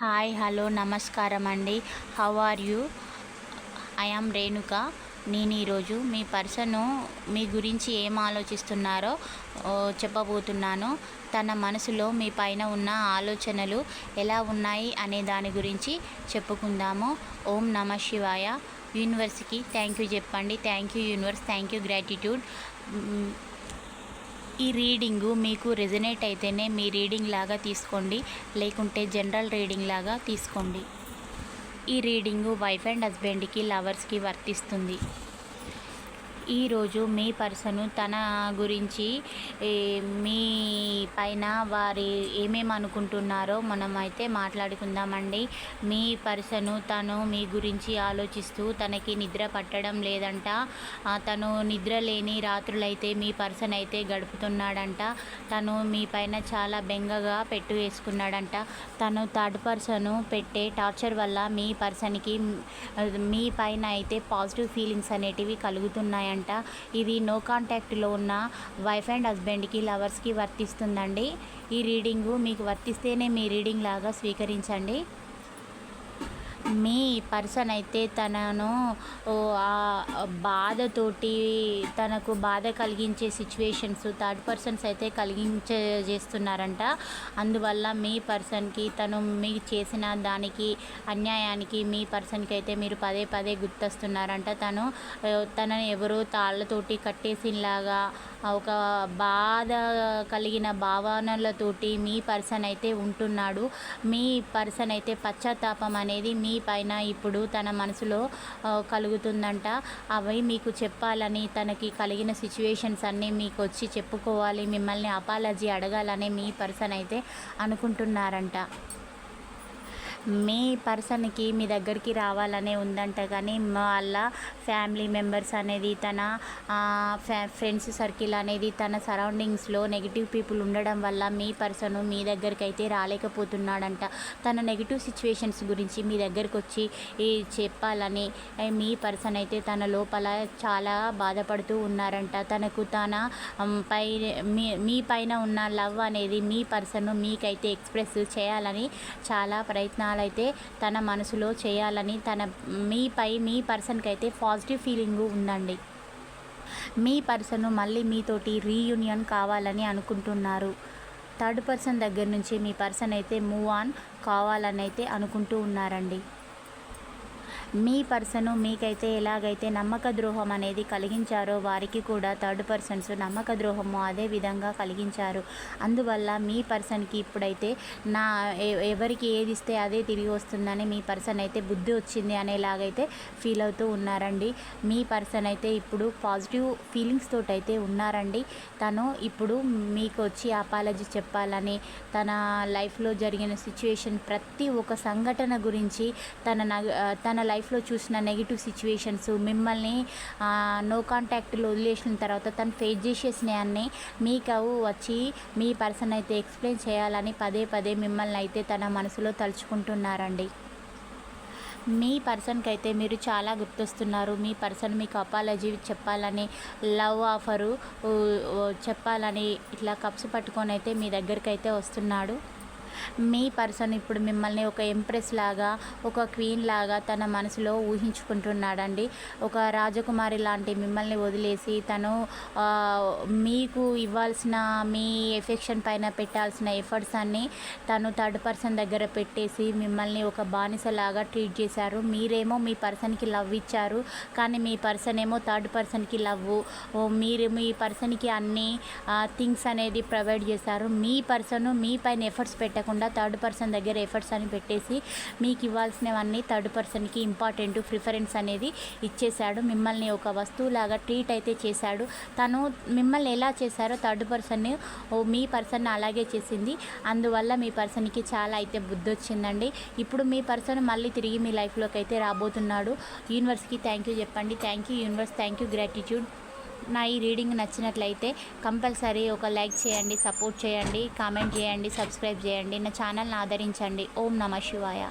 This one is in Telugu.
హాయ్ హలో నమస్కారం అండి. How are you? I Renuka. నేను ఈరోజు మీ పర్సను మీ గురించి ఏం ఆలోచిస్తున్నారో చెప్పబోతున్నాను. తన మనసులో మీ పైన ఉన్న ఆలోచనలు ఎలా ఉన్నాయి అనే దాని గురించి చెప్పుకుందాము. ఓం నమ శివాయ. యూనివర్స్కి థ్యాంక్ యూ చెప్పండి. Thank you universe. Thank you gratitude. ఈ రీడింగు మీకు రెజనేట్ అయితేనే మీ రీడింగ్ లాగా తీసుకోండి లేకుంటే జనరల్ రీడింగ్ లాగా తీసుకోండి. ఈ రీడింగు వైఫ్ అండ్ హస్బెండ్కి లవర్స్కి వర్తిస్తుంది. ఈరోజు మీ పర్సను తన గురించి మీ పైన వారి ఏమేమి అనుకుంటున్నారో మనం అయితే మాట్లాడుకుందామండి. మీ పర్సను తను మీ గురించి ఆలోచిస్తూ తనకి నిద్ర పట్టడం లేదంట. తను నిద్ర లేని రాత్రులైతే మీ పర్సన్ అయితే గడుపుతున్నాడంట. తను మీ పైన చాలా బెంగగా పెట్టు వేసుకున్నాడంట. తను థర్డ్ పర్సను పెట్టే టార్చర్ వల్ల మీ పర్సన్కి మీ పైన అయితే పాజిటివ్ ఫీలింగ్స్ అనేటివి కలుగుతున్నాయంట. ఇది నో కాంటాక్ట్లో ఉన్న వైఫ్ అండ్ హస్బెండ్కి లవర్స్కి వర్తిస్తుందండి. ఈ రీడింగు మీకు వర్తిస్తేనే మీ రీడింగ్ లాగా స్వీకరించండి. మీ పర్సన్ అయితే తనను ఓ, ఆ బాధతోటి తనకు బాధ కలిగించే సిచ్యువేషన్స్ థర్డ్ పర్సన్స్ అయితే కలిగించే చేస్తున్నారంట అందువల్ల మీ పర్సన్కి తను మీకు చేసిన దానికి అన్యాయానికి మీ పర్సన్కి అయితే మీరు పదే పదే గుర్తొస్తున్నారంట. తను తనని ఎవరో తాళ్ళతోటి కట్టేసినలాగా ఒక బాధ కలిగిన భావనలతోటి మీ పర్సన్ అయితే ఉంటున్నాడు. మీ పర్సన్ అయితే పశ్చాత్తాపం అనేది మీ పైన ఇప్పుడు తన మనసులో కలుగుతుందంట. అవి మీకు చెప్పాలని తనకి కలిగిన సిచ్యువేషన్స్ అన్నీ మీకు వచ్చి చెప్పుకోవాలి మిమ్మల్ని అపాలజీ అడగాలని మీ పర్సన్ అయితే అనుకుంటున్నారంట. మీ పర్సన్కి మీ దగ్గరికి రావాలనే ఉందంట కానీ వాళ్ళ ఫ్యామిలీ మెంబర్స్ అనేది తన ఫ్యా ఫ్రెండ్స్ సర్కిల్ అనేది తన సరౌండింగ్స్లో నెగిటివ్ పీపుల్ ఉండడం వల్ల మీ పర్సన్ మీ దగ్గరికి అయితే రాలేకపోతున్నాడంట. తన నెగిటివ్ సిచ్యువేషన్స్ గురించి మీ దగ్గరికి వచ్చి చెప్పాలని మీ పర్సన్ అయితే తన లోపల చాలా బాధపడుతూ ఉన్నారంట. తనకు తన పై మీ మీ పైన ఉన్న లవ్ అనేది మీ పర్సన్ మీకైతే ఎక్స్ప్రెస్ చేయాలని చాలా ప్రయత్నాలు అయితే తన మనసులో చేయాలని తన మీపై మీ పర్సన్కి అయితే పాజిటివ్ ఫీలింగ్ ఉందండి. మీ పర్సన్ మళ్ళీ మీతోటి రీయూనియన్ కావాలని అనుకుంటున్నారు. థర్డ్ పర్సన్ దగ్గర నుంచి మీ పర్సన్ అయితే మూవ్ ఆన్ కావాలని అయితే అనుకుంటూ ఉన్నారండి. మీ పర్సను మీకైతే ఎలాగైతే నమ్మక ద్రోహం అనేది కలిగించారో వారికి కూడా థర్డ్ పర్సన్స్ నమ్మక ద్రోహము అదే విధంగా కలిగించారు. అందువల్ల మీ పర్సన్కి ఇప్పుడైతే నా ఎవరికి ఏది ఇస్తే అదే తిరిగి వస్తుందని మీ పర్సన్ అయితే బుద్ధి వచ్చింది అనేలాగైతే ఫీల్ అవుతూ ఉన్నారండి. మీ పర్సన్ అయితే ఇప్పుడు పాజిటివ్ ఫీలింగ్స్ తోటైతే ఉన్నారండి. తను ఇప్పుడు మీకు వచ్చి అపాలజీ చెప్పాలని తన లైఫ్లో జరిగిన సిచ్యువేషన్ ప్రతి ఒక్క సంఘటన గురించి తన తన లైఫ్ లైఫ్లో చూసిన నెగిటివ్ సిచ్యువేషన్స్ మిమ్మల్ని నో కాంటాక్ట్లో వదిలేసిన తర్వాత తను ఫేస్ చేసేసినాయన్ని మీకు వచ్చి మీ పర్సన్ అయితే ఎక్స్ప్లెయిన్ చేయాలని పదే పదే మిమ్మల్ని అయితే తన మనసులో తలుచుకుంటున్నారండి. మీ పర్సన్కి అయితే మీరు చాలా గుర్తొస్తున్నారు. మీ పర్సన్ మీకు అపాలజీ చెప్పాలని లవ్ ఆఫరు చెప్పాలని ఇట్లా కప్స్ పట్టుకొని అయితే మీ దగ్గరికి అయితే వస్తున్నాడు. మీ పర్సన్ ఇప్పుడు మిమ్మల్ని ఒక ఎంప్రెస్ లాగా ఒక క్వీన్ లాగా తన మనసులో ఊహించుకుంటున్నాడండి. ఒక రాజకుమారి లాంటి మిమ్మల్ని వదిలేసి తను మీకు ఇవ్వాల్సిన మీ ఎఫెక్షన్ పైన పెట్టాల్సిన ఎఫర్ట్స్ అన్నీ తను థర్డ్ పర్సన్ దగ్గర పెట్టేసి మిమ్మల్ని ఒక బానిసలాగా ట్రీట్ చేశారు. మీరేమో మీ పర్సన్కి లవ్ ఇచ్చారు. కానీ మీ పర్సన్ ఏమో థర్డ్ పర్సన్కి లవ్ మీరు మీ పర్సన్కి అన్ని థింగ్స్ అనేది ప్రొవైడ్ చేశారు. మీ పర్సన్ మీ పైన ఎఫర్ట్స్ పెట్టకుండా థర్డ్ పర్సన్ దగ్గర ఎఫర్ట్స్ అని పెట్టేసి మీకు ఇవ్వాల్సినవన్నీ థర్డ్ పర్సన్కి ఇంపార్టెంట్ ప్రిఫరెన్స్ అనేది ఇచ్చేశాడు. మిమ్మల్ని ఒక వస్తువులాగా ట్రీట్ అయితే చేశాడు. తను మిమ్మల్ని ఎలా చేశారో థర్డ్ పర్సన్ మీ పర్సన్ అలాగే చేసింది. అందువల్ల మీ పర్సన్కి చాలా అయితే బుద్ధి వచ్చిందండి ఇప్పుడు మీ పర్సన్ మళ్ళీ తిరిగి మీ లైఫ్లోకి అయితే రాబోతున్నాడు. యూనివర్స్కి థ్యాంక్ యూ చెప్పండి. Thank you universe thank you gratitude నా ఈ రీడింగ్ నచ్చినట్లయితే కంపల్సరీ ఒక లైక్ చేయండి సపోర్ట్ చేయండి కామెంట్ చేయండి సబ్స్క్రైబ్ చేయండి. నా ఛానల్ని ఆదరించండి. ఓం నమ శివాయ.